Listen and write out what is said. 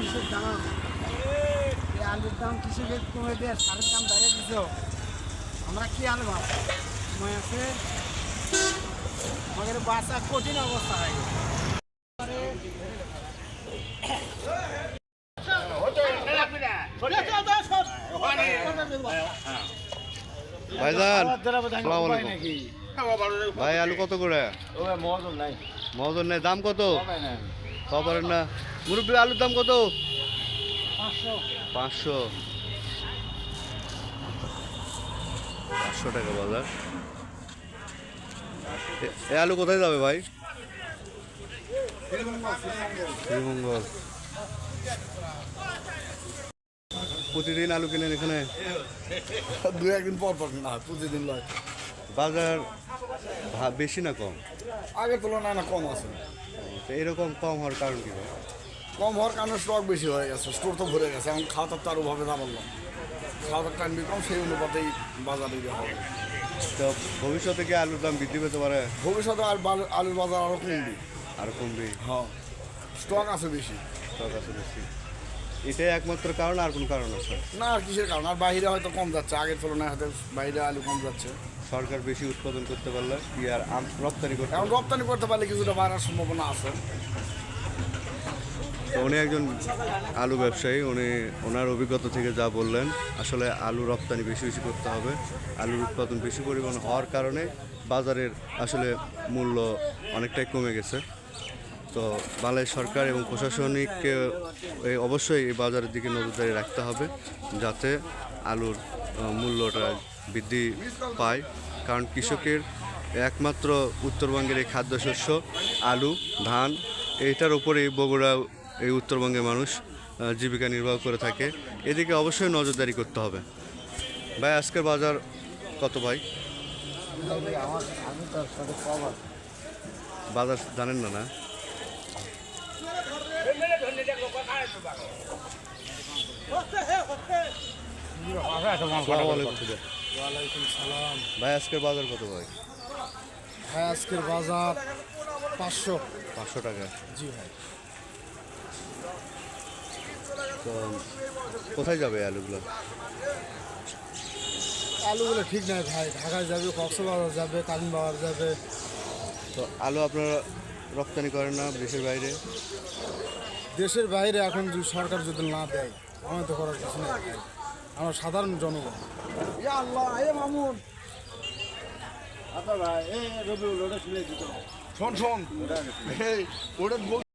জিনিসের দাম। এই আলুর দাম কৃষিকে কমে দিয়ে সারের দাম বাড়িয়ে দিছ। আমরা কি আলু ভাব সময় আছে? আমাদের বাসা কঠিন অবস্থা হয়ে গেছে। ভাইজান আসসালামু আলাইকুম। ভাই আলু কত করে? মহজন নেই। দাম কত? খবরেন না। মুরব্বী আলুর দাম কত? পাঁচশো। পাঁচশো। টাকা বাজার। এ- আলু কোথায় যাবে ভাই? শ্রীমঙ্গল। প্রতিদিন আলু কিনেন এখানে? দু একদিন পর পর না প্রতিদিন লয়। বাজার বেশি না কম? আগের তুলনায় না কম আছে। তো এরকম কম হওয়ার কারণ কি ভাই? কম হওয়ার কারণে স্টক বেশি হয়ে গেছে স্টোর তো ভরে গেছে এখন খাওয়া তার তো আরও ভাবে না। বললাম খাওয়া টাইম কম সেই অনুপাতেই বাজারে হবে। তো ভবিষ্যতে কি আলুর দাম বৃদ্ধি পেতে পারে? ভবিষ্যতে আর আলুর বাজার আরও কমবে। আর কমবে। হ্যাঁ স্টক আছে বেশি। স্টক আছে বেশি। এটাই একমাত্র কারণ আর কোনো কারণ আছে? না আর কিসের কারণ? আর বাইরে হয়তো কম যাচ্ছে আগের তুলনায় হয়তো বাইরে আলু কম যাচ্ছে। সরকার বেশি উৎপাদন করতে পারলে কি আর রপ্তানি করতে এখন রপ্তানি করতে পারলে কিছুটা বাড়ার সম্ভাবনা আছে। উনি একজন আলু ব্যবসায়ী উনি ওনার অভিজ্ঞতা থেকে যা বললেন আসলে আলু রপ্তানি বেশি বেশি করতে হবে আলুর উৎপাদন বেশি পরিমাণ হওয়ার কারণে বাজারের আসলে মূল্য অনেকটাই কমে গেছে। তো বাংলাদেশ সরকার এবং প্রশাসনিককে অবশ্যই এই বাজারের দিকে নজরদারি রাখতে হবে যাতে আলুর মূল্যটা বৃদ্ধি পায়। কারণ কৃষকের একমাত্র উত্তরবঙ্গের এই খাদ্যশস্য আলু, ধান এইটার উপরেই বগুড়া এই উত্তরবঙ্গের মানুষ জীবিকা নির্বাহ করে থাকে। এদিকে অবশ্যই নজরদারি করতে হবে। ভাই, আজকের বাজার কত ভাই? বাজার জানেন না না আসসালামু আলাইকুম ওয়ালাইকুম সালাম ভাই আজকের বাজার কত ভাই? ভাই আজকের বাজার পাঁচশো। পাঁচশো টাকা। জি ভাই। তো কোথায় যাবে আলুগুলো? আলুগুলো ঠিক নাই ভাই। ঢাকায় যাবে কক্সবাজার যাবে কালিমবাজার যাবে। তো আলু আপনারা রপ্তানি করেন না দেশের বাইরে? দেশের বাইরে এখন যদি সরকার যদি না দেয় আমার তো করার কিছু নেই। আমার সাধারণ জনগণ। মামুন। আচ্ছা ভাই এ রবি ওটা শুনে দিত শোন শোন। এই ওটা বল-